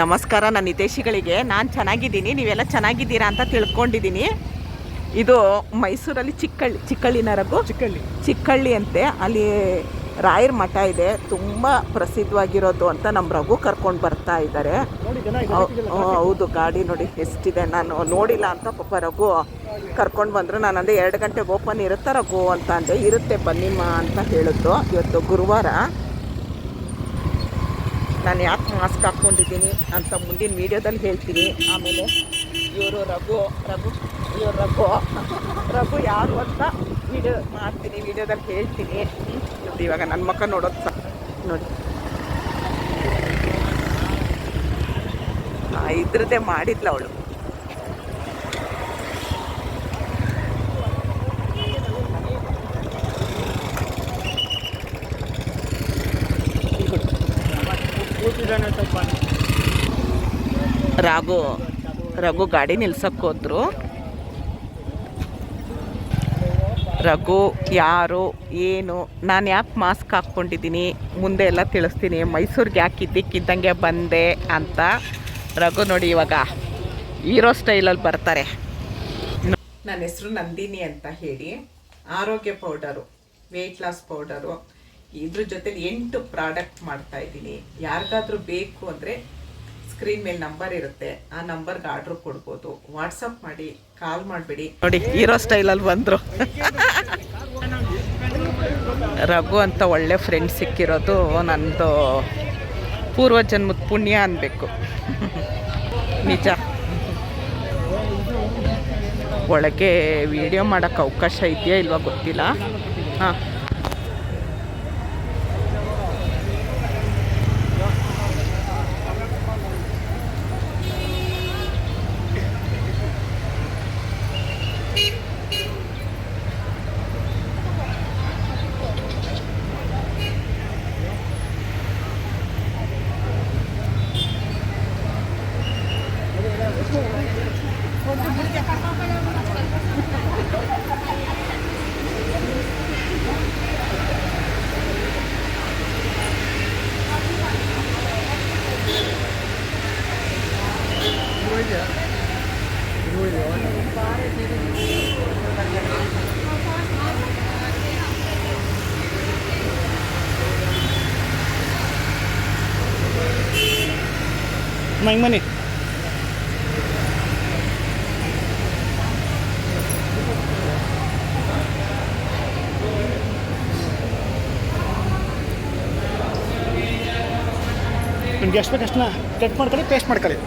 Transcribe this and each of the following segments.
ನಮಸ್ಕಾರ ನನ್ನ ಹಿತೇಶಿಗಳಿಗೆ ನಾನು ಚೆನ್ನಾಗಿದ್ದೀನಿ ನೀವೆಲ್ಲ ಚೆನ್ನಾಗಿದ್ದೀರಾ ಅಂತ ತಿಳ್ಕೊಂಡಿದ್ದೀನಿ. ಇದು ಮೈಸೂರಲ್ಲಿ ಚಿಕ್ಕಳ್ಳಿ ಚಿಕ್ಕಳ್ಳಿನ ರಘು. ಚಿಕ್ಕಳ್ಳಿ. ಚಿಕ್ಕಳ್ಳಿ ಅಂತೆ ಅಲ್ಲಿ ರಾಯರ ಮಠ ಇದೆ ತುಂಬ ಪ್ರಸಿದ್ಧವಾಗಿರೋದು ಅಂತ ನಮ್ಮ ರಘು ಕರ್ಕೊಂಡು ಬರ್ತಾ ಇದ್ದಾರೆ ಹೌದು ಗಾಡಿ ನೋಡಿ ಎಷ್ಟಿದೆ ನಾನು ನೋಡಿಲ್ಲ ಅಂತ ಪಾಪ ರಘು ಕರ್ಕೊಂಡು ಬಂದರು. ನಾನು ಅಂದರೆ ಎರಡು ಗಂಟೆಗೆ ಓಪನ್ ಇರುತ್ತಾ ರಘು? ಅಂತ ಅಂದೆ ಇರುತ್ತೆ ಬನ್ನಿಮ್ಮ ಅಂತ ಹೇಳಿದ್ದು. ಇವತ್ತು ಗುರುವಾರ. ನಾನು ಯಾಕೆ ಮಾಸ್ಕ್ ಹಾಕ್ಕೊಂಡಿದ್ದೀನಿ ಅಂತ ಮುಂದಿನ ವೀಡಿಯೋದಲ್ಲಿ ಹೇಳ್ತೀನಿ. ಆಮೇಲೆ ಇವರು ರಘು ರಘು, ಇವರು ರಘು. ರಘು ಯಾರು ಅಂತ ವೀಡಿಯೋ ಮಾಡ್ತೀನಿ ವೀಡಿಯೋದಲ್ಲಿ ಹೇಳ್ತೀನಿ. ನೋಡಿ ಇವಾಗ ನನ್ನ ಮಕ್ಕ ನೋಡೋದು ಸಹ ನೋಡಿ. ಇದ್ರದ್ದೇ ಮಾಡಿದ್ಲ ಅವಳು. ರಾಘು, ರಘು ಗಾಡಿ ನಿಲ್ಸಕ್ ಹೋದ್ರು. ರಘು, ಯಾರು, ಏನು, ನಾನು ಯಾಕೆ ಮಾಸ್ಕ್ ಹಾಕ್ಕೊಂಡಿದ್ದೀನಿ, ಮುಂದೆ ಎಲ್ಲ ತಿಳಿಸ್ತೀನಿ. ಮೈಸೂರಿಗೆ ಯಾಕೆ ಇದ್ದಕ್ಕಿದ್ದಂಗೆ ಬಂದೆ ಅಂತ ರಘು ನೋಡಿ ಇವಾಗ. ಹೀರೋ ಸ್ಟೈಲಲ್ಲಿ ಬರ್ತಾರೆ. ನನ್ನ ಹೆಸರು ನಂದಿನಿ ಅಂತ ಹೇಳಿ. ಆರೋಗ್ಯ ಪೌಡರು ವೆಯ್ಟ್ ಲಾಸ್ ಪೌಡರು. ಇದ್ರ ಜೊತೆಲಿ ಎಂಟು ಪ್ರಾಡಕ್ಟ್ ಮಾಡ್ತಾ ಇದ್ದೀನಿ. ಯಾರಿಗಾದ್ರೂ ಬೇಕು ಅಂದರೆ ಸ್ಕ್ರೀನ್ ಮೇಲೆ ನಂಬರ್ ಇರುತ್ತೆ. ಆ ನಂಬರ್ಗೆ ಆರ್ಡರ್ ಕೊಡ್ಬೋದು. ವಾಟ್ಸಪ್ ಮಾಡಿ, ಕಾಲ್ ಮಾಡಬೇಡಿ. ನೋಡಿ, ಹೀರೋ ಸ್ಟೈಲಲ್ಲಿ ಬಂದರು. ರಘು ಅಂತ ಒಳ್ಳೆ ಫ್ರೆಂಡ್ ಸಿಕ್ಕಿರೋದು ನಂದು ಪೂರ್ವ ಜನ್ಮದ ಪುಣ್ಯ ಅನ್ಬೇಕು. ನಿಜ. ಒಳಗೆ ವಿಡಿಯೋ ಮಾಡೋಕ್ಕೆ ಅವಕಾಶ ಇದೆಯಾ ಇಲ್ವಾ ಗೊತ್ತಿಲ್ಲ. ಹಾಂ. ಮೈ ಮನಿ ನಿಮ್ಗೆ ಎಷ್ಟು ಬೇಕಷ್ಟನ್ನ ಕಟ್ ಮಾಡ್ಕೊಳ್ಳಿ ಪೇಸ್ಟ್ ಮಾಡ್ಕೊಳ್ಳಿ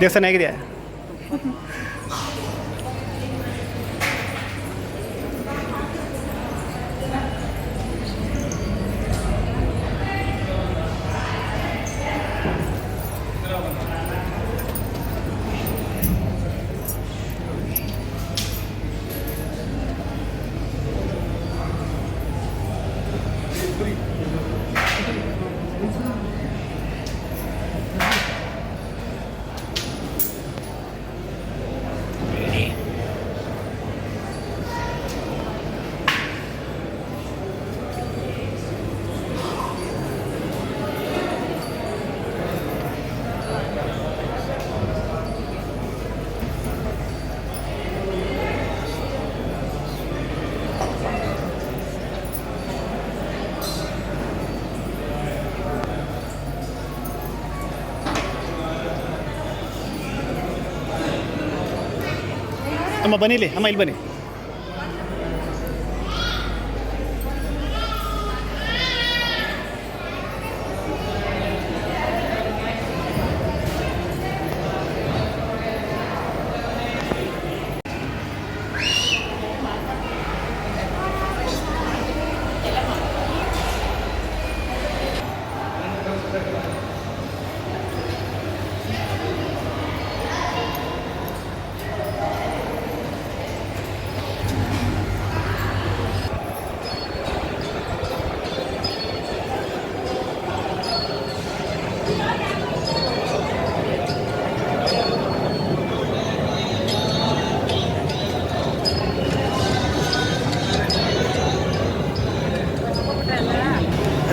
ದೇವಸ್ಥಾನ ಹೇಗಿದೆ? ಅಮ್ಮ ಬನ್ನಿ ಇಲ್ಲಿ ಅಮ್ಮ ಇಲ್ಲಿ ಬನ್ನಿ.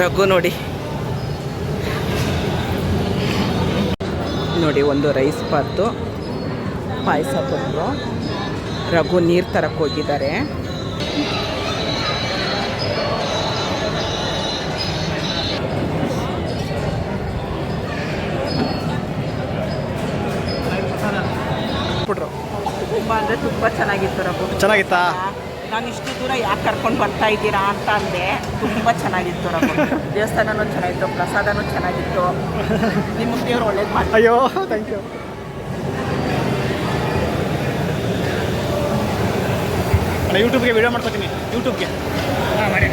ರಘು ನೋಡಿ. ನೋಡಿ ಒಂದು ರೈಸ್ ಬಾತು ಪಾಯಸ ಕೊಟ್ಟರು ರಘು ನೀರು ತರಕ್ಕೆ ಹೋಗಿದ್ದಾರೆ. ಬಿಟ್ರು ತುಂಬ ಅಂದರೆ ತುಂಬ ಚೆನ್ನಾಗಿತ್ತು ರಘು. ಚೆನ್ನಾಗಿತ್ತಾ? ನಾನು ಇಷ್ಟು ದೂರ ಯಾಕೆ ಕರ್ಕೊಂಡು ಬರ್ತಾ ಇದ್ದೀರಾ ಅಂತ ಅಂದೆ. ತುಂಬ ಚೆನ್ನಾಗಿತ್ತು ದೇವಸ್ಥಾನನೂ ಚೆನ್ನಾಗಿತ್ತು ಪ್ರಸಾದನೂ ಚೆನ್ನಾಗಿತ್ತು. ನಿಮ್ಮ ದೇವ್ರು ಒಳ್ಳೇದು ಮಾಡಿ ಅಯ್ಯೋ ಥ್ಯಾಂಕ್ ಯು ಅಣ್ಣ ಯೂಟ್ಯೂಬ್ಗೆ ವಿಡಿಯೋ ಮಾಡ್ಕೊತೀನಿ. ಯೂಟ್ಯೂಬ್ಗೆ ಹಾಂ ಮಾಡಿ.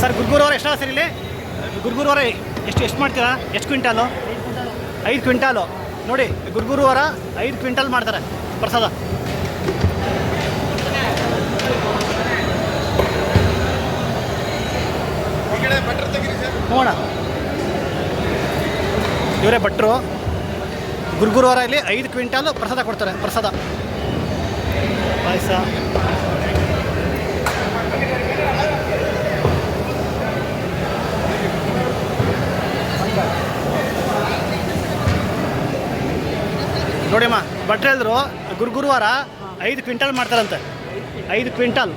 ಸರ್ ಗುರ್ಗುರವರ ಎಷ್ಟು ಸರ್ ಇಲ್ಲಿ? ಗುರ್ಗುರವರ ಎಷ್ಟು ಎಷ್ಟು ಮಾಡ್ತೀರಾ? ಎಷ್ಟು ಕ್ವಿಂಟಾಲು? ಐದು ಕ್ವಿಂಟಾಲು. ನೋಡಿ ಗುರುಗುರುವಾರ ಐದು ಕ್ವಿಂಟಾಲ್ ಮಾಡ್ತಾರೆ. ಪ್ರಸಾದ. ನೋಡೋಣ. ಇವರೇ ಭಟ್ರು. ಗುರುಗುರುವಾರ ಇಲ್ಲಿ ಐದು ಕ್ವಿಂಟಾಲು ಪ್ರಸಾದ ಕೊಡ್ತಾರೆ. ಪ್ರಸಾದ. ಪಾಯಸ. ನೋಡಿ ಬಟ್ಟೆ ಭಟ್ರು ಹೇಳಿದ್ರು ಗುರುಗುರುವಾರ ಐದು ಕ್ವಿಂಟಲ್ ಮಾಡ್ತಾರಂತೆ. ಐದು ಕ್ವಿಂಟಲ್.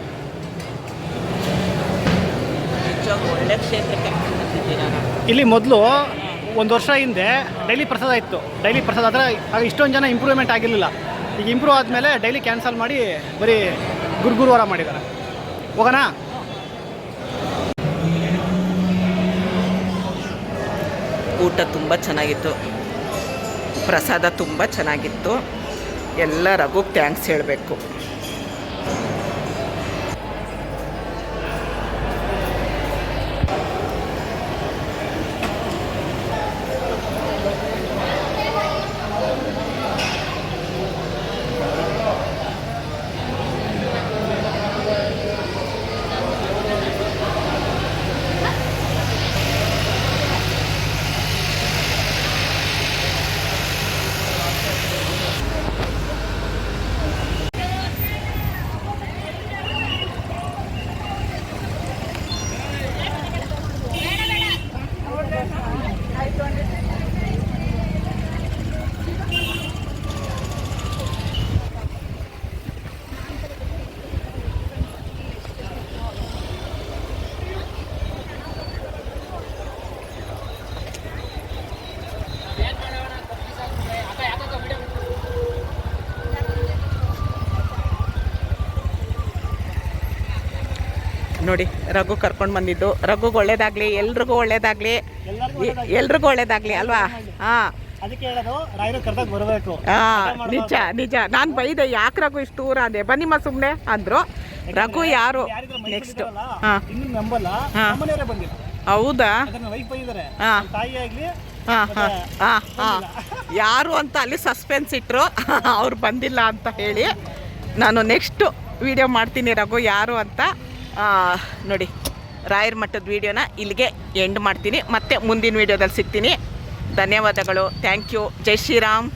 ಇಲ್ಲಿ ಮೊದಲು ಒಂದು ವರ್ಷ ಹಿಂದೆ ಡೈಲಿ ಪ್ರಸಾದ ಇತ್ತು. ಡೈಲಿ ಪ್ರಸಾದ ಆದರೆ ಆಗ ಇಷ್ಟೊಂದು ಜನ ಇಂಪ್ರೂವ್ಮೆಂಟ್ ಆಗಿರಲಿಲ್ಲ. ಈಗ ಇಂಪ್ರೂವ್ ಆದಮೇಲೆ ಡೈಲಿ ಕ್ಯಾನ್ಸಲ್ ಮಾಡಿ ಬರೀ ಗುರು ಗುರುವಾರ ಮಾಡಿದ್ದಾರೆ. ಹೋಗೋಣ? ಊಟ ತುಂಬ ಚೆನ್ನಾಗಿತ್ತು. ಪ್ರಸಾದ ತುಂಬ ಚೆನ್ನಾಗಿತ್ತು. ಎಲ್ಲರಿಗೂ ಥ್ಯಾಂಕ್ಸ್ ಹೇಳಬೇಕು. ನೋಡಿ ರಘು ಕರ್ಕೊಂಡು ಬಂದಿದ್ದು. ರಘುಗೆ ಒಳ್ಳೇದಾಗ್ಲಿ ಎಲ್ರಿಗೂ ಒಳ್ಳೇದಾಗಲಿ. ಎಲ್ರಿಗೂ ಒಳ್ಳೇದಾಗಲಿ ಅಲ್ವಾ? ಹಾಂ. ನಿಜ ನಿಜ. ನಾನು ಬೈದೆ ಯಾಕೆ ರಘು ಇಷ್ಟು ದೂರ ಅಂದೆ? ಬನ್ನಿಮ್ಮ ಸುಮ್ಮನೆ ಅಂದರು. ರಘು ಯಾರು ನೆಕ್ಸ್ಟ್ ಹಾಂ. ಹೌದಾ? ಹಾಂ. ಹಾಂ ಹಾಂ ಹಾಂ ಹಾಂ. ಯಾರು ಅಂತ ಅಲ್ಲಿ ಸಸ್ಪೆನ್ಸ್ ಇಟ್ಟರು ಅವ್ರು ಬಂದಿಲ್ಲ ಅಂತ ಹೇಳಿ ನಾನು ನೆಕ್ಸ್ಟು ವಿಡಿಯೋ ಮಾಡ್ತೀನಿ ರಘು ಯಾರು ಅಂತ. ನೋಡಿ, ರಾಯರ ಮಟ್ಟದ ವೀಡಿಯೋನ ಇಲ್ಲಿಗೆ ಎಂಡ್ ಮಾಡ್ತೀನಿ. ಮತ್ತೆ ಮುಂದಿನ ವೀಡಿಯೋದಲ್ಲಿ ಸಿಗ್ತೀನಿ. ಧನ್ಯವಾದಗಳು. ಥ್ಯಾಂಕ್ ಯು ಜೈ ಶ್ರೀರಾಮ್.